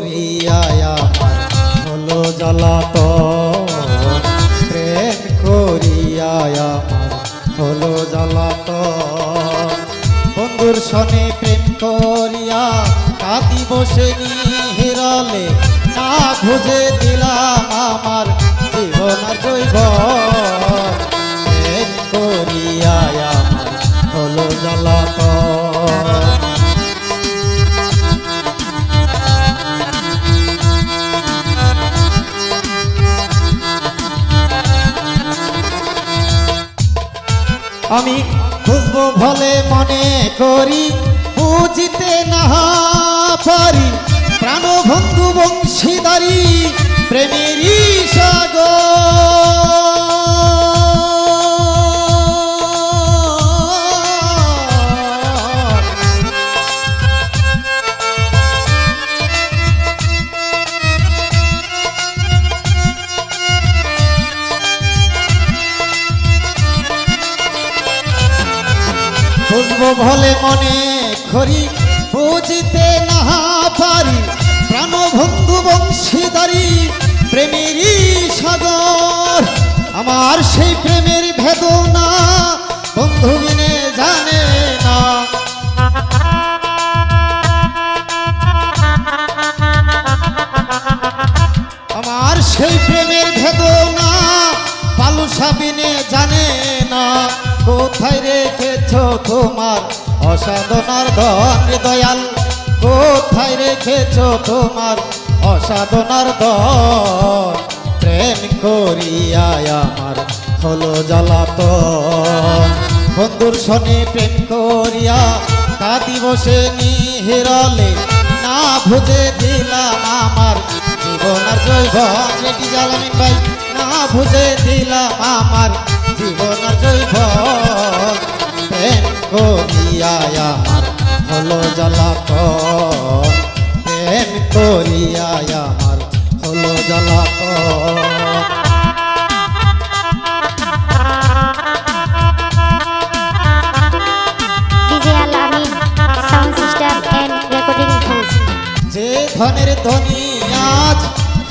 আমার হলো জ্বালাত প্রেম আমার হলো জ্বালাত বন্ধুর সনে প্রেম করিয়া কাঁদি বসে নিহিরলে, না খুঁজে দিলাম আমার জীবন জৈব আমি খুঁজবো ভলে মনে করি বুঝিতে না পারি। প্রাণবন্ধু বংশীদারি প্রেমেরই বুঝব ভলে মনে করি বুঝিতে না পারি প্রাণবন্ধু বংশীদারি, প্রেমেরই সাগর। আমার সেই প্রেমের ভেদনা বন্ধু বিনে জানে না। আমার সেই প্রেমের ভেদনা পালু সাবিনে জানে না। কোথায় রেখেছ তোমার অসাধনার ধন দয়াল কোথায় রেখেছ তোমার অসাধনার ধন প্রেম করিয়ায় আমার হলো জ্বালাত বন্ধুর শনি প্রেম করিয়া কাঁদি বসে নিহিরলে। না ভুজে দিলাম আমার জীবন আর জৈবন রেডি জালামিন ভাই না ভুজে দিলাম আমার জীবন আর প্রেম করিয়ায় আমার হলো জ্বালাত প্রেম করিয়ায় আমার হলো হাউস যে ধনের ধনী আজ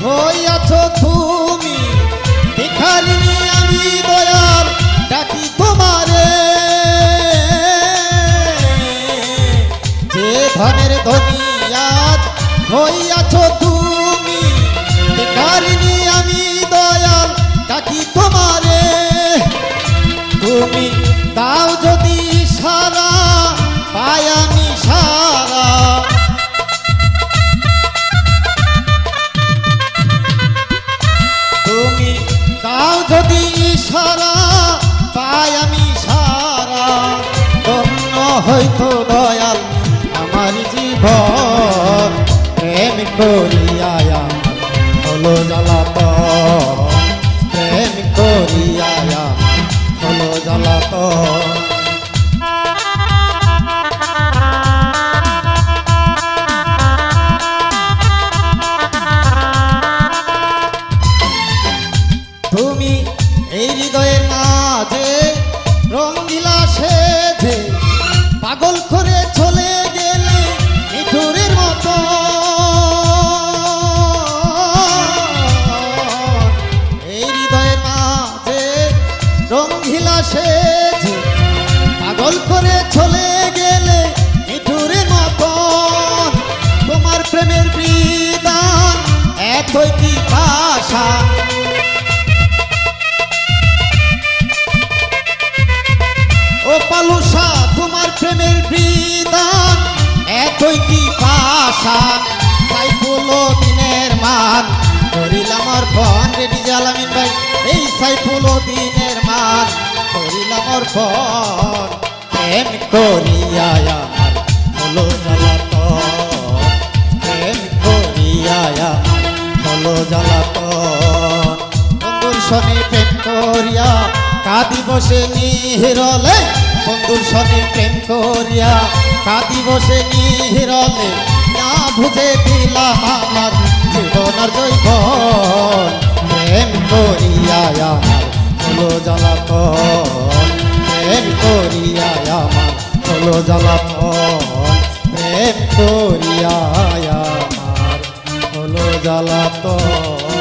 হইয়াছ তুমি ভিখারিনী আমি দয়াল ডাকি তোমারে ধনের ধনী আজ হইয়াছ তুমি। ভিখারিনী আমি দয়াল ডাকি তোমারে। তুমি দাও যদি সারা, পাই আমি সারা। তুমি দাও যদি সারা, পাই আমি সারা। ধন্য হইতো দয়াল। পাগল করে চলে গেলে মিঠুরের মতো। রঙ্গিলা সেজে পাগল করে চলে গেলে মিঠুরের মতো। তোমার প্রেমের বিদান এতই কি ভাষা এতই কি পাশা সাইফুল দিনের মান। করিলাম অর্পণ রেডি জালামিন ভাই, এই সাইফুল দিনের মান। করিলাম অর্পণ, প্রেম করিয়ায় আমার হলো জ্বালাত প্রেম করিয়ায় আমার হলো জ্বালাত বন্ধুর সনে প্রেম করিয়া কাঁদি বসে নিহিরলে বন্ধুর সনে প্রেম করিয়া কাঁদি বসে নিহিরলে না বুঝে দিলাম আমার জীবন আর জৈবন। প্রেম করিয়া আমার হলো জ্বালাতন। প্রেম করিয়া আমার হলো জ্বালাতন। প্রেম করিয়া আমার জ্বালাতন।